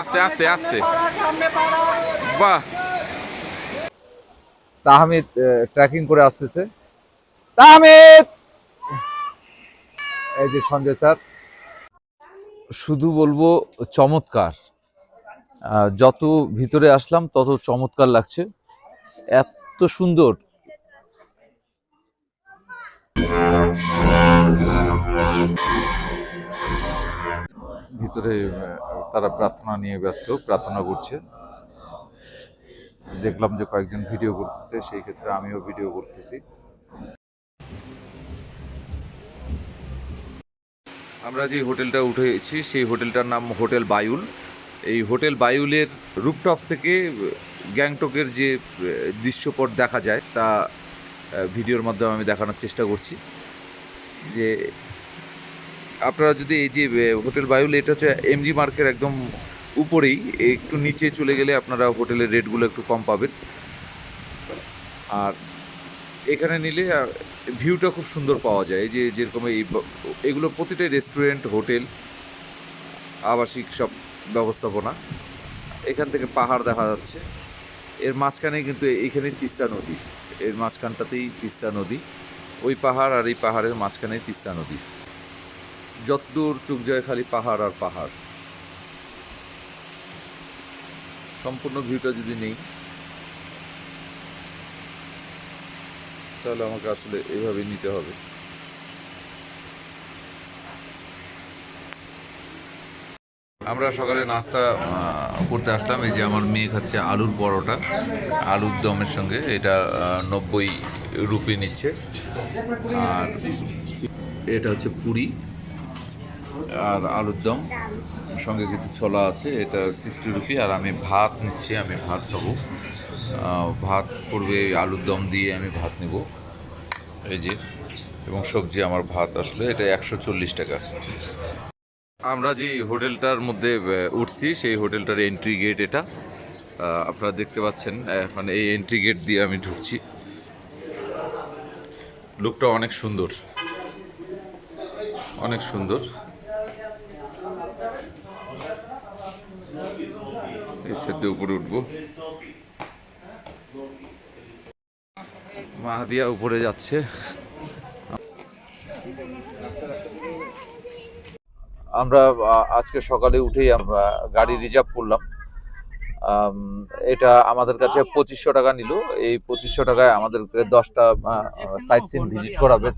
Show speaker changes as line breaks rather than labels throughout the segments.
আস্তে আস্তে আস্তে। বাহ।
তাহমিদ ট্রেকিং করে আসতেছে। তাহমিদ! এই যে সঞ্জয় স্যার। শুধু বলব, চমৎকার। যত ভিতরে আসলাম, তত চমৎকার লাগছে। এত সুন্দর। ভিতরে তারা প্রার্থনা নিয়ে ব্যস্ত, প্রার্থনা করছে। দেখলাম যে কয়েকজন ভিডিও করতেছে, সেই ক্ষেত্রে আমিও ভিডিও করতেছি।
আমরা যে হোটেলটা উঠেছি, সেই হোটেলটার নাম হোটেল বায়ুল। এই হোটেল বায়ুলের রুপটপ থেকে গ্যাংটকের যে দৃশ্যপট দেখা যায়, তা ভিডিওর মাধ্যমে আমি দেখানোর চেষ্টা করছি। যে আপনারা যদি এই যে হোটেল বায়ুল এটা হচ্ছে, এমজি মার্কের একদম উপরেই, একটু নিচে চলে গেলে আপনারা হোটেলের রেটগুলো একটু কম পাবেন। আর এখানে নিলে ভিউটা খুব সুন্দর পাওয়া যায়। এই যে, যেরকম এই এগুলো প্রতিটাই রেস্টুরেন্ট, হোটেল, আবাসিক সব ব্যবস্থাপনা। এখান থেকে পাহাড় দেখা যাচ্ছে। এর মাঝখানে কিন্তু এইখানে তিস্তা নদী। এর মাঝখানটাতেই তিস্তা নদী। ওই পাহাড় আর এই পাহাড়ের মাঝখানে তিস্তা নদী। যতদূর চোখ যায় খালি পাহাড় আর পাহাড়। সম্পূর্ণ ভিউটা যদি নেই, তাহলে আমাকে আসলে এইভাবে নিতে হবে। আমরা সকালে নাস্তা করতে আসলাম। এই যে আমার মেয়ে খাচ্ছে আলুর পরোটা, আলুর দমের সঙ্গে। এটা নব্বই রুপি নিচ্ছে। আর এটা হচ্ছে পুরি। আর আলুর দম, সঙ্গে কিছু ছোলা আছে, এটা সিক্সটি রুপি আর আমি ভাত নিচ্ছি, আমি ভাত খাব। ভাত পড়বে আলুর দম দিয়ে আমি ভাত নেব। এই যে, এবং সবজি আমার ভাত আসলে, এটা একশো চল্লিশ টাকা। আমরা যে হোটেলটার মধ্যে উঠছি, সেই হোটেলটার এন্ট্রি গেট এটা। আপনারা দেখতে পাচ্ছেন মানে এই এন্ট্রি গেট দিয়ে আমি ঢুকছি। লুকটা অনেক সুন্দর। অনেক সুন্দর। উপরে উঠবো। মাহাদিয়া উপরে যাচ্ছে।
আমরা আজকে সকালে উঠেই গাড়ি রিজার্ভ করলাম। এটা আমাদের কাছে পঁচিশশো টাকা নিল। এই পঁচিশশো টাকায় আমাদেরকে দশটা সাইট সিন ভিজিট করাবে।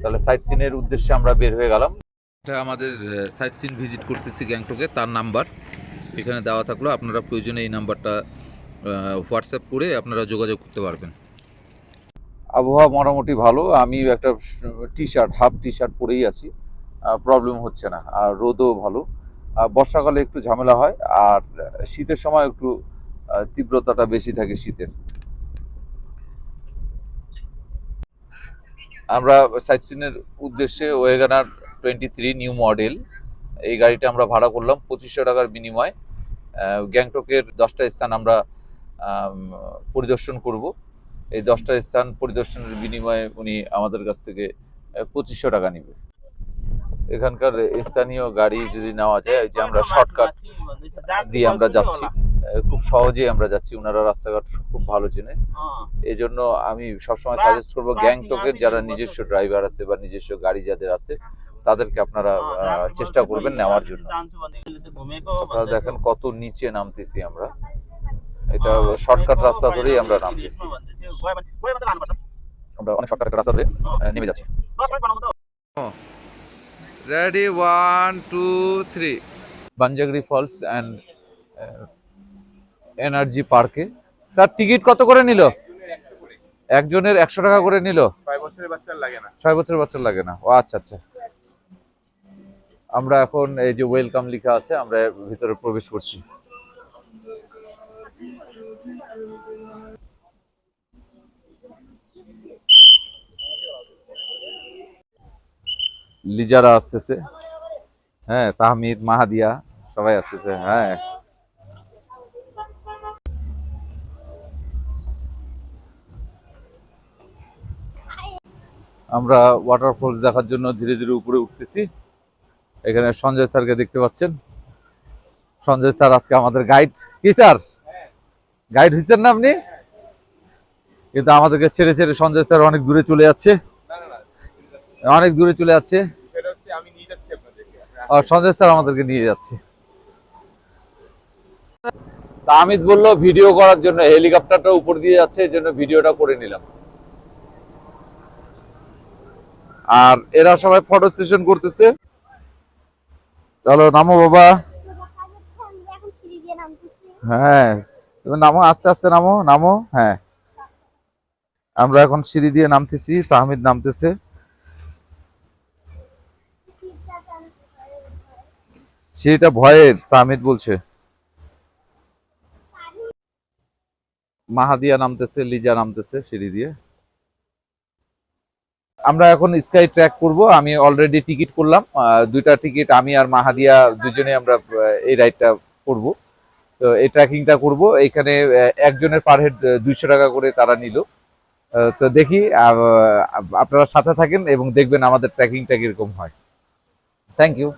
তাহলে সাইট সিনের উদ্দেশ্যে আমরা বের হয়ে গেলাম।
এটা আমাদের সাইট সিন ভিজিট করতেছি গ্যাংটকে, তার নাম্বার এখানে দেওয়া থাকল, আপনারা প্রয়োজনে এই নাম্বারটা হোয়াটসঅ্যাপ করে আপনারা যোগাযোগ করতে পারবেন।
আবহাওয়া মোটামুটি ভালো, আমি একটা T shirt half T shirt পরেই আছি প্রবলেম হচ্ছে না, আর রোদও ভালো। বর্ষাকালে একটু ঝামেলা হয়, আর শীতের সময় একটু তীব্রতাটা বেশি থাকে শীতের। আমরা সাইট সিনের উদ্দেশ্যে WagonR twenty three new model, এই গাড়িটা আমরা ভাড়া করলাম পঁচিশশো টাকার বিনিময়ে। গ্যাংটকের দশটা স্থান আমরা পরিদর্শন করব। এই দশটা স্থান পরিদর্শনের বিনিময়ে উনি আমাদের কাছ থেকে পঁচিশশো টাকা নেবে। এখানকার স্থানীয় গাড়ি যদি নেওয়া যায় যে আমরা শর্টকাট দিয়ে আমরা যাচ্ছি খুব সহজেই আমরা যাচ্ছি। ওনারা রাস্তাঘাট খুব ভালো চেনে। এই জন্য আমি সবসময় সাজেস্ট করব গ্যাংটকের যারা নিজস্ব ড্রাইভার আছে বা নিজস্ব গাড়ি যাদের আছে তাদেরকে আপনারা চেষ্টা করবেন নেওয়ার জন্য। আপনারা দেখেন কত নিচে নামতেছি আমরা। এটা শর্টকাট রাস্তা ধরেই আমরা নামতেছি। আমরা অনেক শর্টকাট রাস্তা ধরে নেমে যাচ্ছি।
Ready one two three
Banjhakri falls and energy পার্কে। স্যার টিকিট কত করে নিল? একজনের একশো টাকা করে নিল।
ছয় বছরের বাচ্চার লাগে না।
ছয় বছর বাচ্চার লাগে না। ও আচ্ছা আচ্ছা। আমরা এখন এই যে ওয়েলকাম লেখা আছে, আমরা ভিতরে প্রবেশ করছি। লিজারা আসতেছে। হ্যাঁ তাহমিদ, মাহাদিয়া, সবাই আসতেছে। হ্যাঁ। আমরা ওয়াটারফলস দেখার জন্য ধীরে ধীরে উপরে উঠতেছি। এখানে সঞ্জয় স্যারকে দেখতে পাচ্ছেন। সঞ্জয় স্যার আজকে আমাদের গাইড কি স্যার? গাইড হয়েছেন না আপনি? কিন্তু আমাদেরকে ছেড়ে ছেড়ে সঞ্জয় স্যার অনেক দূরে চলে যাচ্ছে। অনেক দূরে চলে যাচ্ছে। সঞ্জয় স্যার আমাদেরকে নিয়ে যাচ্ছে। আমিত বলল, ভিডিও করার জন্য হেলিকপ্টারটা উপর দিয়ে যাচ্ছে, এই জন্য ভিডিওটা করে নিলাম। আর এরা সবাই ফটো সেশন করতেছে। চলো নামো বাবা। হ্যাঁ তুমি নামো, আস্তে আস্তে নামো নামো হ্যাঁ। আমরা এখন সিঁড়ি দিয়ে নামতেছি, তাহমিদ নামতেছে।
সিঁড়িটা
ভয়ের, তাহমিদ বলছে। মাহাদিয়া নামতেছে, লিজা নামতেছে সিঁড়ি দিয়ে। আমরা এখন স্কাই ট্র্যাক করব আমি অলরেডি টিকিট করলাম দুইটা টিকিট আমি আর মাহাদিয়া দুজনে আমরা এই রাইডটা করব। তো এই ট্র্যাকিংটা করব এইখানে আহ, একজনের পার হেড দুইশো টাকা করে তারা নিল। তো দেখি আপনারা সাথে থাকেন এবং দেখবেন আমাদের ট্র্যাকিংটা কীরকম হয়। থ্যাংক ইউ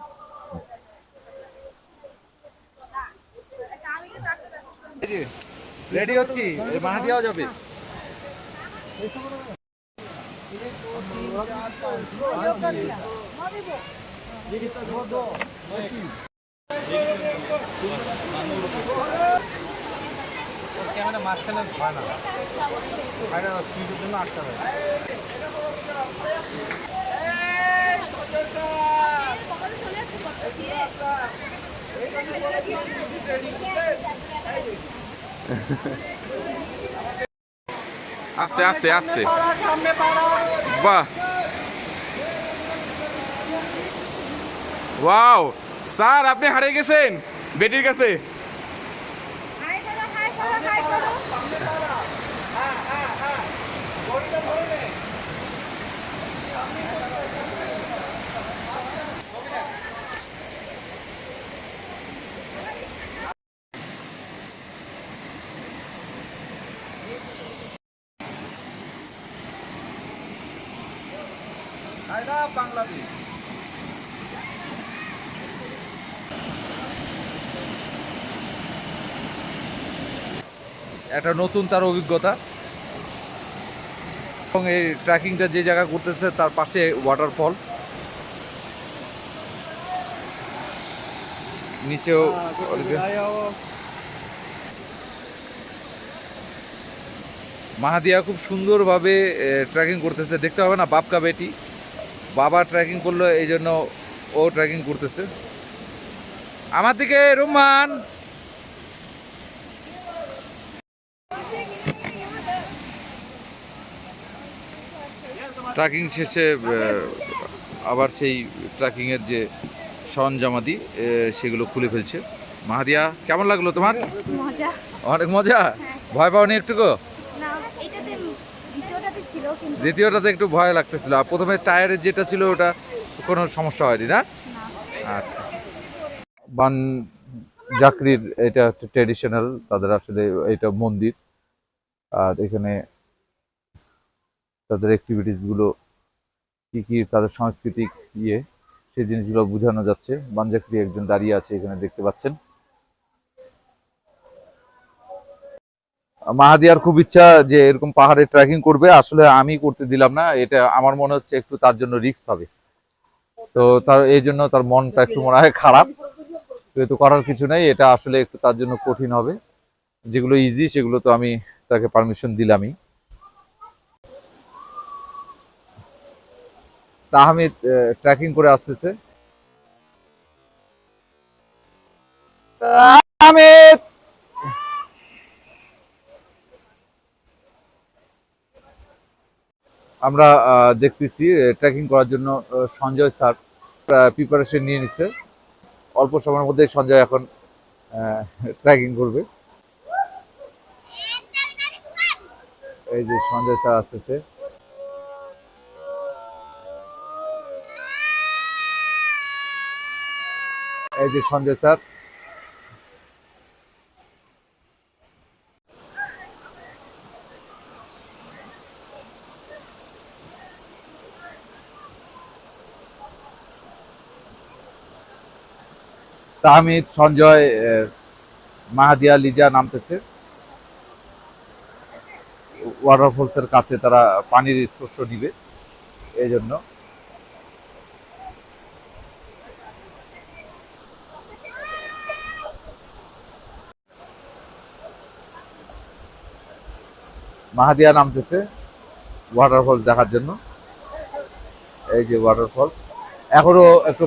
রেডি হচ্ছি মাহাদিয়াও যাবে।
ক্যামেরা মাঝখানে হয় না বাইরে সুইচের জন্য আটটা হয়
আস্তে আস্তে আস্তে। বাহ। ওয়াও স্যার আপনি হারিয়ে গেছেন। বেটির কাছে।
বাংলাদেশ। একটা নতুন তার অভিজ্ঞতা। এবং এই ট্রেকিংটা যে জায়গা করতেছে তার পাশে ওয়াটারফলস নিচেও মাহাদিয়া খুব সুন্দরভাবে ট্রেকিং করতেছে। দেখতে হবে না বাপকা বেটি। বাবা ট্রেকিং করল এই জন্য ও ট্রেকিং করতেছে। আমার দিকে রুমান ট্রেকিং শেষে আবার সেই ট্রেকিংয়ের যে সরঞ্জামাদি সেগুলো খুলে ফেলছে। মাহাদিয়া কেমন লাগল তোমার?
মজা।
অনেক মজা? ভয় পাওনি একটুকু?
দ্বিতীয়টাতে
একটু ভয় লাগতেছিল। আর প্রথমে টায়ারের যেটা ছিল ওটা কোনো সমস্যা হয়নি না? আচ্ছা। বান জাকরির এটা একটা ট্রেডিশনাল তাদের আসলে এটা মন্দির। আর এখানে তাদের অ্যাক্টিভিটিসগুলো কি কি তাদের সাংস্কৃতিক ইয়ে সেই জিনিসগুলো বোঝানো যাচ্ছে। বানজাকরি একজন দাঁড়িয়ে আছে এখানে দেখতে পাচ্ছেন। মাহাদিয়ার খুব ইচ্ছা যে এরকম পাহাড়ে ট্রেকিং করবে। আসলে আমি করতে দিলাম না, এটা আমার মনে হচ্ছে একটু তার জন্য রিস্ক হবে। তো তার, এই জন্য তার মনটা একটু মনে হয় খারাপ। কিন্তু করার কিছু নেই, এটা আসলে একটু তার জন্য কঠিন হবে। যেগুলো ইজি সেগুলো তো আমি তাকে পারমিশন দিলামই। তাহমিদ ট্রেকিং করে আসতেছে। তাহমিদ! আমরা দেখতেছি ট্রেকিং করার জন্য সঞ্জয় স্যার প্রিপারেশন নিয়ে নিচ্ছে। অল্প সময়ের মধ্যে সঞ্জয় এখন ট্রেকিং করবে। এই যে সঞ্জয় স্যার আসতেছে। এই যে সঞ্জয় স্যার তাহমিদ, সঞ্জয় মাহাদিয়া, লিজা নামতেছে। ওয়াটারফলসের কাছে তারা পানির স্পর্শ নিবে এই জন্য। মাহাদিয়া নামতেছে ওয়াটারফল দেখার জন্য। এই যে ওয়াটারফল এখনও একটু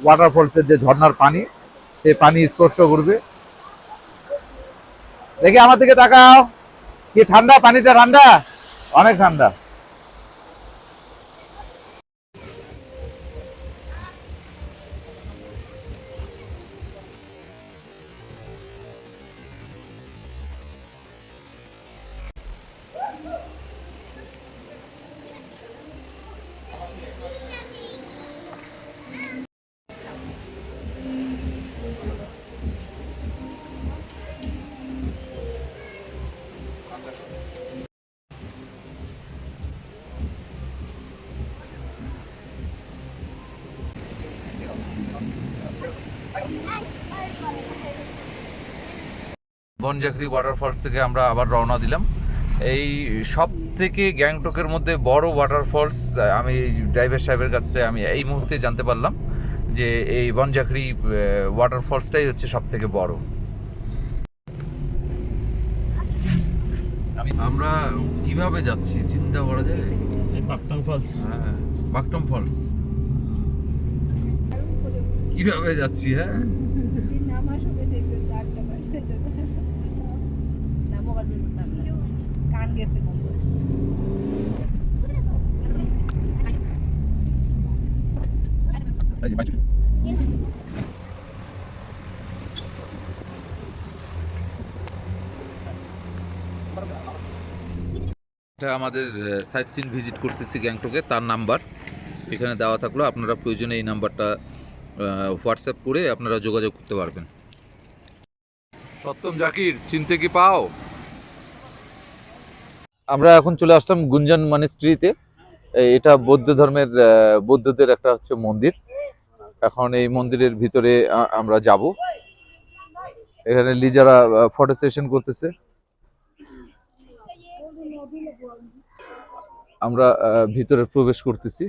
ওয়াটারফলসের যে ঝর্ণার পানি সেই পানি স্পর্শ করবে। দেখি আমার দিকে তাকাও। কি ঠান্ডা? পানিটা ঠান্ডা? অনেক ঠান্ডা।
বনজাকরি ওয়াটারফলস থেকে আমরা আবার রওনা দিলাম। এই সব থেকে গ্যাংটকের মধ্যে বড় ওয়াটারফলস আমি ড্রাইভার সাহেবের কাছে আমি এই মুহূর্তে জানতে পারলাম যে এই বনজাকরি ওয়াটারফলসটাই হচ্ছে সব থেকে বড়। আমি আমরা কীভাবে যাচ্ছি চিন্তা করা যায়?
ফলস
হ্যাঁ বাকটম ফলস কীভাবে যাচ্ছি হ্যাঁ? এটা আমাদের সাইট সিন ভিজিট করতেছি গ্যাংটকে তার নাম্বার। এখানে দেওয়া থাকল আপনারা প্রয়োজনে এই নাম্বারটা হোয়াটসঅ্যাপ করে আপনারা যোগাযোগ করতে পারবেন। সত্যম জাকির চিনতে কি পাও?
আমরা এখন চলে আসলাম গুঞ্জন মনিস্ট্রিতে এটা বৌদ্ধ ধর্মের বৌদ্ধদের একটা হচ্ছে মন্দির। এখন এই মন্দিরের ভিতরে আমরা যাব। এখানে লিজারা ফটো সেশন করতেছে। আমরা ভিতরে প্রবেশ করতেছি।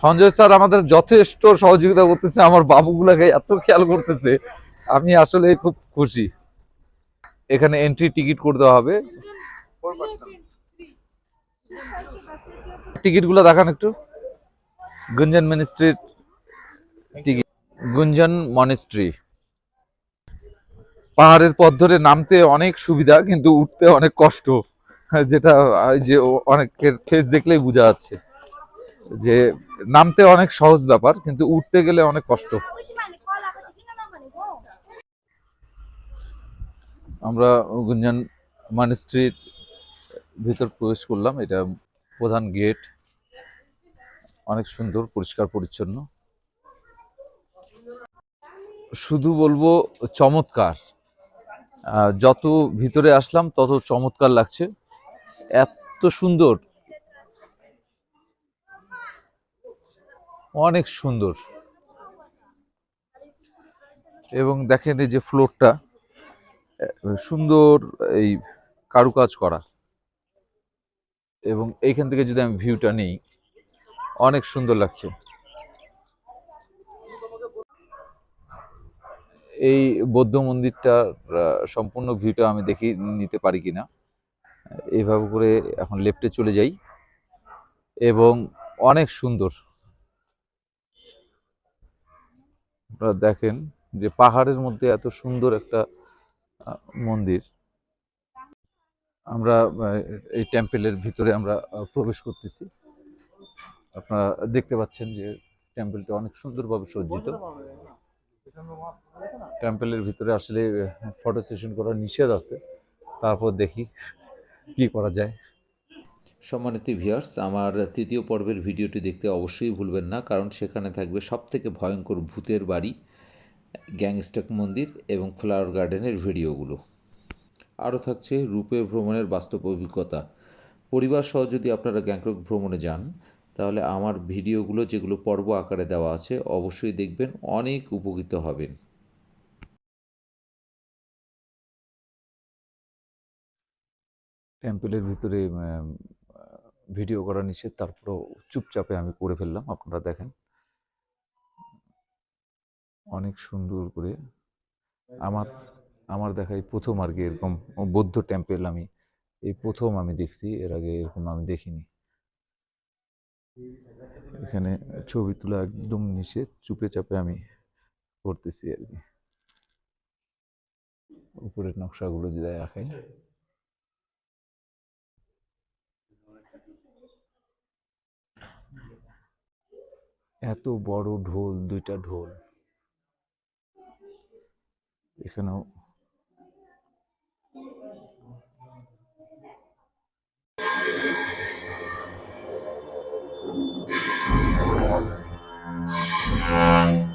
সঞ্জয় স্যার আমাদের যথেষ্ট সহযোগিতা করতেছে, আমার বাবুগুলাকে এত খেয়াল করতেছে। আমি আসলে খুব খুশি। এখানে এন্ট্রি টিকিট করে দেওয়া হবে। টিকিটগুলো দেখান একটু। গুঞ্জন মিনিস্ট্রির টিকিট গুঞ্জন মনিস্ট্রি পাহাড়ের পথ ধরে নামতে অনেক সুবিধা, কিন্তু উঠতে অনেক কষ্ট। যেটা যে অনেকের ফেস দেখলেই বোঝা যাচ্ছে। যে নামতে অনেক সহজ ব্যাপার, কিন্তু উঠতে গেলে অনেক কষ্ট। আমরা গুঞ্জন মনিস্ট্রির ভিতর প্রবেশ করলাম, এটা প্রধান গেট অনেক সুন্দর, পরিষ্কার, পরিচ্ছন্ন। শুধু বলব চমৎকার। যত ভিতরে আসলাম তত চমৎকার লাগছে। এত সুন্দর। অনেক সুন্দর। এবং দেখেন এই যে ফ্লোরটা সুন্দর এই কারুকাজ করা। এবং এইখান থেকে যদি আমি ভিউটা নিই অনেক সুন্দর লাগছে। এই বৌদ্ধ মন্দিরটার সম্পূর্ণ ভিউটা আমি দেখি, নিতে পারি কিনা। এইভাবে করে এখন লেফটে চলে যাই। এবং অনেক সুন্দর। আপনারা দেখেন যে পাহাড়ের মধ্যে এত সুন্দর একটা মন্দির। আমরা এই টেম্পেলের ভিতরে আমরা প্রবেশ করতেছি। আপনারা দেখতে পাচ্ছেন যে টেম্পেলটা অনেক সুন্দরভাবে সজ্জিত। টেম্পেলের ভিতরে আসলে ফটো সেশন করা নিষেধ আছে। তারপর দেখি কি করা যায়।
সম্মানিত ভিউয়ার্স আমার তৃতীয় পর্বের ভিডিওটি দেখতে অবশ্যই ভুলবেন না কারণ সেখানে থাকবে সবথেকে ভয়ঙ্কর ভূতের বাড়ি গ্যাংস্টক মন্দির এবং ফ্লাওয়ার গার্ডেনের ভিডিওগুলো। আরও থাকছে রূপে ভ্রমণের বাস্তব অভিজ্ঞতা। পরিবার সহ যদি আপনারা গ্যাংটক ভ্রমণে যান তাহলে আমার ভিডিওগুলো যেগুলো পর্ব আকারে দেওয়া আছে, অবশ্যই দেখবেন, অনেক উপকৃত হবেন।
টেম্পলের ভিতরে ভিডিও করা নিষেধ, তারপরেও চুপচাপে আমি করে ফেললাম, আপনারা দেখেন। অনেক সুন্দর করে আমার আমার দেখা এই প্রথম আর কি, এরকম বৌদ্ধ টেম্পেল আমি, এই প্রথম আমি দেখছি, এর আগে এরকম আমি দেখিনি। এখানে ছবি তোলা একদম নিষেধ, চুপে চাপে আমি করতেছি আর কি। উপরের নকশাগুলো যদি দেখাই এত বড় ঢোল, দুইটা ঢোল। এখানেও
Yeah.